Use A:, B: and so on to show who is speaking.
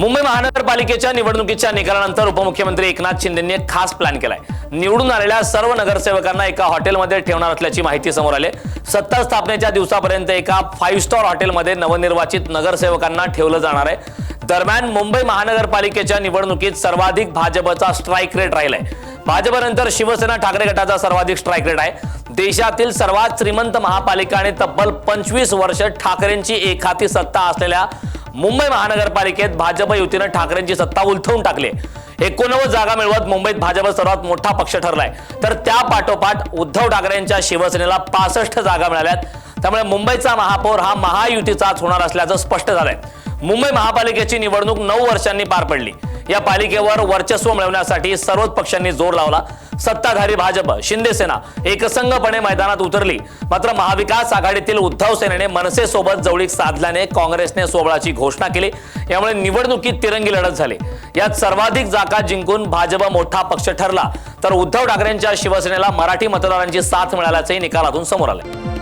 A: मुंबई महानगरपालिकेच्या निवडणुकीच्या निकालानंतर उपमुख्यमंत्री एकनाथ शिंदेंनी एक खास प्लॅन केलाय. निवडून आलेल्या सर्व नगरसेवकांना एका हॉटेलमध्ये ठेवणार असल्याची माहिती समोर आली सत्ता स्थापनेच्या दिवसापर्यंत एका फाईव्ह स्टार हॉटेलमध्ये नवनिर्वाचित नगरसेवकांना ठेवलं जाणार आहे. दरम्यान मुंबई महानगरपालिकेच्या निवडणुकीत सर्वाधिक भाजपचा स्ट्राईक रेट राहिलाय. भाजपनंतर शिवसेना ठाकरे गटाचा सर्वाधिक स्ट्राईक रेट आहे. देशातील सर्वात श्रीमंत महापालिका आणि तब्बल पंचवीस वर्ष ठाकरेंची एखाती सत्ता असलेल्या मुंबई महानगरपालिकेत भाजप युतीनं ठाकरेंची सत्ता उलथवून टाकली. एकोणनव्वद जागा मिळवत मुंबईत भाजप सर्वात मोठा पक्ष ठरलाय. तर त्या पाठोपाठ उद्धव ठाकरेंच्या शिवसेनेला पासष्ट जागा मिळाल्यात. त्यामुळे मुंबईचा महापौर हा महायुतीचाच होणार असल्याचं स्पष्ट झालंय. मुंबई महापालिकेची निवडणूक नऊ वर्षांनी पार पडली. या पालिकेवर वर्चस्व मिळवण्यासाठी सर्वच पक्षांनी जोर लावला. सत्ताधारी भाजप शिंदेसेना एकसंघपणे मैदानात उतरली. मात्र महाविकास आघाडीतील उद्धव सेनेने मनसेसोबत जवळीक साधल्याने काँग्रेसने सोबळाची घोषणा केली. यामुळे निवडणुकीत तिरंगी लढत झाली. यात सर्वाधिक जागा जिंकून भाजप मोठा पक्ष ठरला. तर उद्धव ठाकरेंच्या शिवसेनेला मराठी मतदारांची साथ मिळाल्याचंही निकालातून समोर आलं.